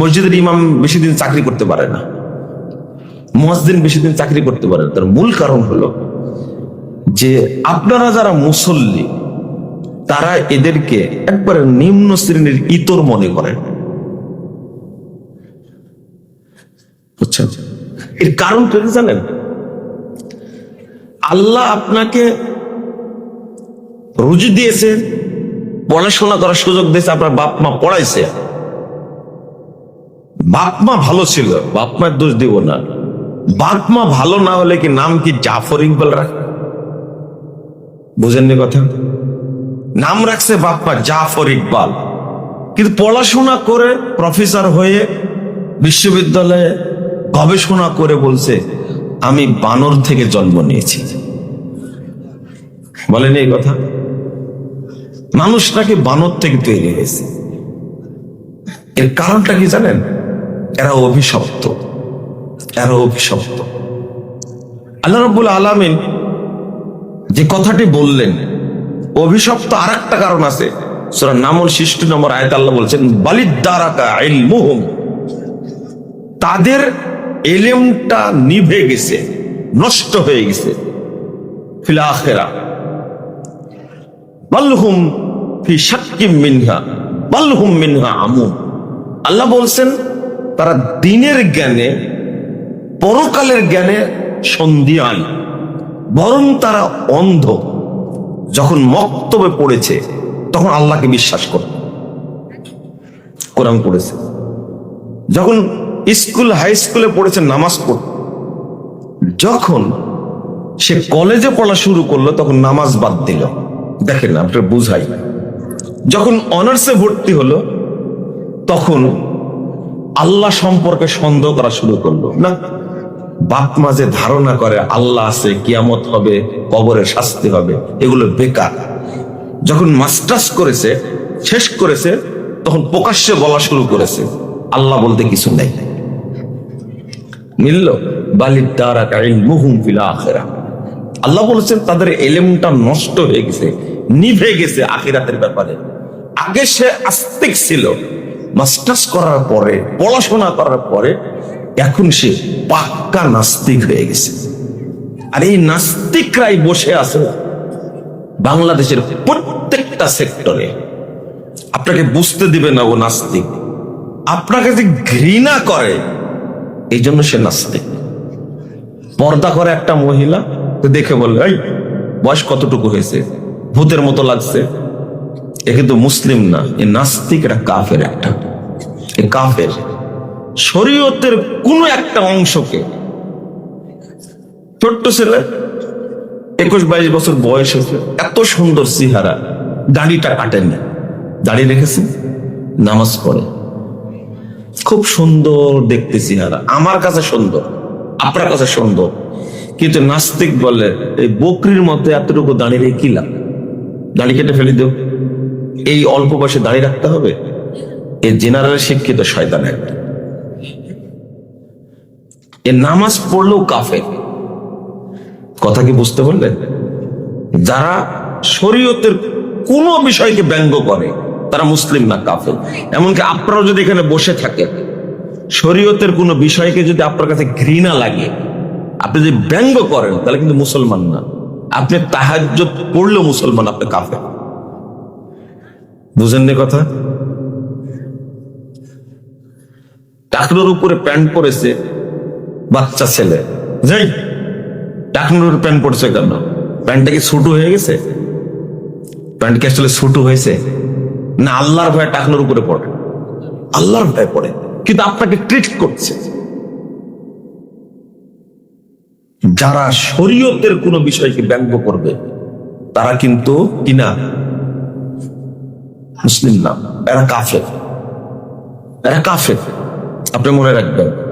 মসজিদের ইমাম বেশি দিন চাকরি করতে পারে না। মসজিদ বেশি দিন চাকরি করতে পারে তার মূল কারণ হলো যে আপনারা যারা মুসল্লি, তারা এদেরকে একবারে নিম্ন শ্রেণির ইতর মনে করেন। এর কারণ কি জানেন? আল্লাহ আপনাকে রুজি দিয়েছে, পড়াশোনা করার সুযোগ দিয়েছে, আপনার বাপ মা পড়াইছে। বাপ মা ভালো ছিল, বাপমার দোষ দিব না। বাপমা ভালো না হলে কি নাম কি জাফর ইকবাল রাখ? বুঝেননি কথা? নাম রাখছে বাপমা জাফর ইকবাল। কিন্তু পড়াশোনা করে প্রফেসর হয়ে বিশ্ববিদ্যালয়ে গবেষণা করে বলছে, আমি বানর থেকে জন্ম নিয়েছি। বলেন এই কথা? মানুষটাকে বানর থেকে তৈরি হয়েছে। এর কারণটা কি জানেন? এরা অভিশপ্ত। এরা অভিশপ্ত। আল্লাহ রব্বুল আলামিন যে কথাটি বললেন, অভিশপ্ত আর একটা কারণ আছে। সুরা নামল সৃষ্টি নম্বর আয়ত আল্লাহ বলছেন তাদের এলেমটা নিভে গেছে, নষ্ট হয়ে গেছে। ফিল আখেরা। ফি শাক্কিম মিনহা বাল্লহুম মিনহা আমুন আল্লাহ বলছেন তারা দিনের জ্ঞানে, পরকালের জ্ঞানে সন্ধিয়ান। বরং তারা অন্ধ। যখন মক্তবে পড়েছে, তখন আল্লাহকে বিশ্বাস করে। কোরআন পড়েছে। যখন স্কুল, হাই স্কুলে পড়েছে, নামাজ পড় যখন সে কলেজে পড়া শুরু করল, তখন নামাজ বাদ দিল। দেখেন, আপনার বুঝাই। যখন অনার্সে ভর্তি হলো, তখন আল্লাহ সম্পর্কে সন্দেহ করা শুরু করল। না, বাপ মা যে ধারণা করে আল্লাহ আছে, কিয়ামত হবে কবরে শাস্তি হবে, এগুলো বেকার। যখন মাস্টার্স করেছে, শেষ করেছে, তখন প্রকাশ্যে বলা শুরু করেছে, আল্লাহ বলতে কিছু নেই। মিলল বালির দ্বারা মুহুম ফিলা আখেরা আল্লাহ বলেছেন, তাদের এলেমটা নষ্ট হয়ে গেছে, নিভে গেছে আখিরাতের ব্যাপারে। আগে সে আস্তিক ছিল মাস্টার্স করার পরে, পড়াশোনা করার পরে এখন সে পাক্কা নাস্তিক হয়ে গেছে। আর এই নাস্তিকরাই বসে আছে বাংলাদেশের প্রত্যেকটা সেক্টরে। আপনাকে বুঝতে দিবে না ও নাস্তিক। আপনাকে যে ঘৃণা করে এই জন্য সে নাস্তিক। পর্দা করে একটা মহিলা দেখে বললে বয়স কতটুকু হয়েছে? ভূতের মতো লাগছে। কিন্তু মুসলিম না, এ নাস্তিক, এটা কাফের একটা। এ কাফের। শরীয়তের কোনো একটা অংশকে, ছোট্ট ছেলে, একুশ বাইশ বছর বয়স হয়েছে এত সুন্দর সিহারা দাড়িটা কাটেনি দাড়ি রেখেছে, নামাজ পড়ে। খুব সুন্দর দেখতে চেহারা, আমার কাছে সুন্দর, আপনার কাছে সুন্দর। কিন্তু নাস্তিক বলে, এই বকরির মধ্যে এতটুকু দাঁড়িয়ে কি লাভ? দাড়ি কেটে ফেলে দেও। এই অল্প বয়সে দাঁড়িয়ে রাখতে হবে? এই জেনারেল শিক্ষিত শয়তান এ নামাজ পড়লেও কাফে কথা কি বুঝতে পারলেন? যারা শরীয়তের কোন বিষয়কে ব্যঙ্গ করে, তারা মুসলিম না কাফের। এমনকি আপনারাও যদি এখানে বসে থাকেন, শরীয়তের কোন বিষয়কে যদি আপনার কাছে ঘৃণা লাগে, আপনি যদি ব্যঙ্গ করেন, তাহলে কিন্তু মুসলমান না। আপনি তাহাজ্য পড়লেও মুসলমান, আপনি কাফে বুঝেননি কথা? টাকনোর উপরে প্যান্ট পরেছে বাচ্চা ছেলে। যাই টাকনোর প্যান্ট পরেছে কেন? প্যান্টটা কি ছোট হয়ে গেছে? প্যান্ট কি আসলে ছোট হয়েছে? না আল্লাহর ভয়ে টাকনোর উপরে পড়ে? আল্লাহর ভয়ে পড়ে। কিন্তু আপনাকে ট্রিট করছে। যারা শরীয়তের কোনো বিষয়কে ব্যঙ্গ করবে, তারা কিন্তু কিনা মুসলিম না। এরা কাফের। এরা কাফের। আপনি মনে রাখবেন